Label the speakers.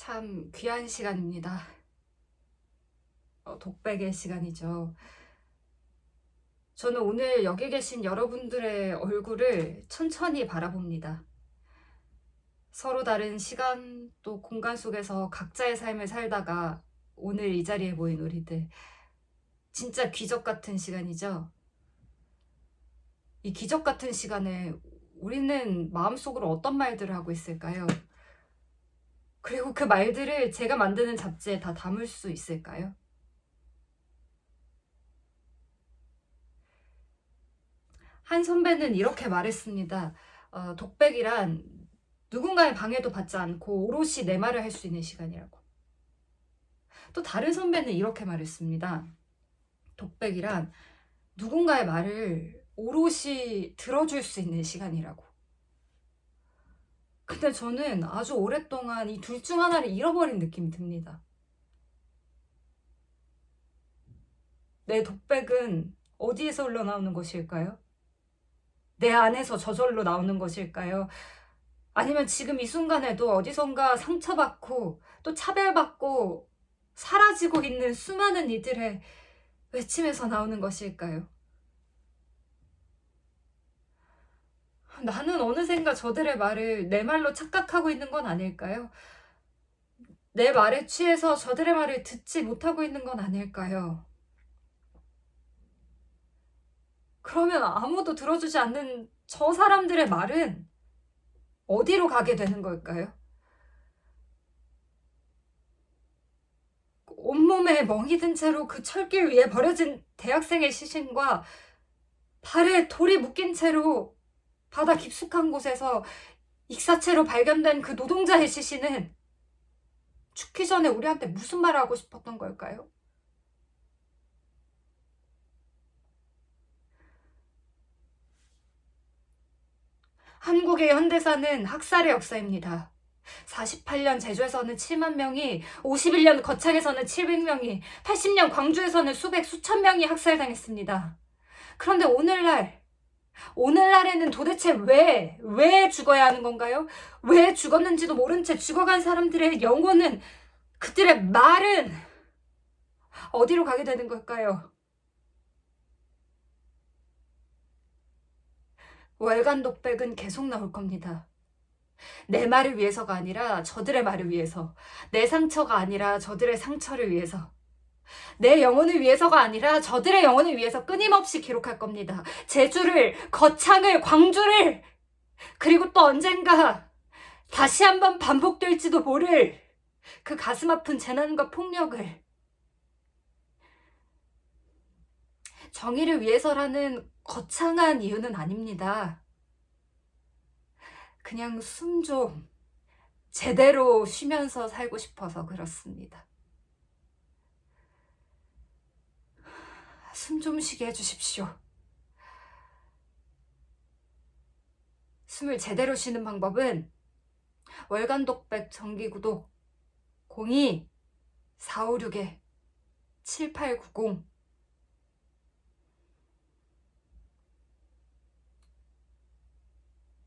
Speaker 1: 참 귀한 시간입니다. 어, 독백의 시간이죠. 저는 오늘 여기 계신 여러분들의 얼굴을 천천히 바라봅니다. 서로 다른 시간 또 공간 속에서 각자의 삶을 살다가 오늘 이 자리에 모인 우리들. 진짜 기적 같은 시간이죠. 이 기적 같은 시간에 우리는 마음속으로 어떤 말들을 하고 있을까요? 그리고 그 말들을 제가 만드는 잡지에 다 담을 수 있을까요? 한 선배는 이렇게 말했습니다. 어, 독백이란 누군가의 방해도 받지 않고 오롯이 내 말을 할 수 있는 시간이라고. 또 다른 선배는 이렇게 말했습니다. 독백이란 누군가의 말을 오롯이 들어줄 수 있는 시간이라고. 근데 저는 아주 오랫동안 이 둘 중 하나를 잃어버린 느낌이 듭니다. 내 독백은 어디에서 흘러나오는 것일까요? 내 안에서 저절로 나오는 것일까요? 아니면 지금 이 순간에도 어디선가 상처받고 또 차별받고 사라지고 있는 수많은 이들의 외침에서 나오는 것일까요? 나는 어느샌가 저들의 말을 내 말로 착각하고 있는 건 아닐까요? 내 말에 취해서 저들의 말을 듣지 못하고 있는 건 아닐까요? 그러면 아무도 들어주지 않는 저 사람들의 말은 어디로 가게 되는 걸까요? 온몸에 멍이 든 채로 그 철길 위에 버려진 대학생의 시신과 발에 돌이 묶인 채로 바다 깊숙한 곳에서 익사체로 발견된 그 노동자의 시신은 죽기 전에 우리한테 무슨 말을 하고 싶었던 걸까요? 한국의 현대사는 학살의 역사입니다. 48년 제주에서는 7만 명이, 51년 거창에서는 700명이, 80년 광주에서는 수백, 수천 명이 학살당했습니다. 그런데 오늘날, 오늘날에는 도대체 왜, 왜 죽어야 하는 건가요? 왜 죽었는지도 모른 채 죽어간 사람들의 영혼은, 그들의 말은 어디로 가게 되는 걸까요? 월간 독백은 계속 나올 겁니다. 내 말을 위해서가 아니라 저들의 말을 위해서, 내 상처가 아니라 저들의 상처를 위해서, 내 영혼을 위해서가 아니라 저들의 영혼을 위해서 끊임없이 기록할 겁니다. 제주를, 거창을, 광주를, 그리고 또 언젠가 다시 한번 반복될지도 모를 그 가슴 아픈 재난과 폭력을 정의를 위해서라는 거창한 이유는 아닙니다. 그냥 숨 좀 제대로 쉬면서 살고 싶어서 그렇습니다. 숨 좀 쉬게 해주십시오. 숨을 제대로 쉬는 방법은 월간 독백 정기 구독 02 456에 7890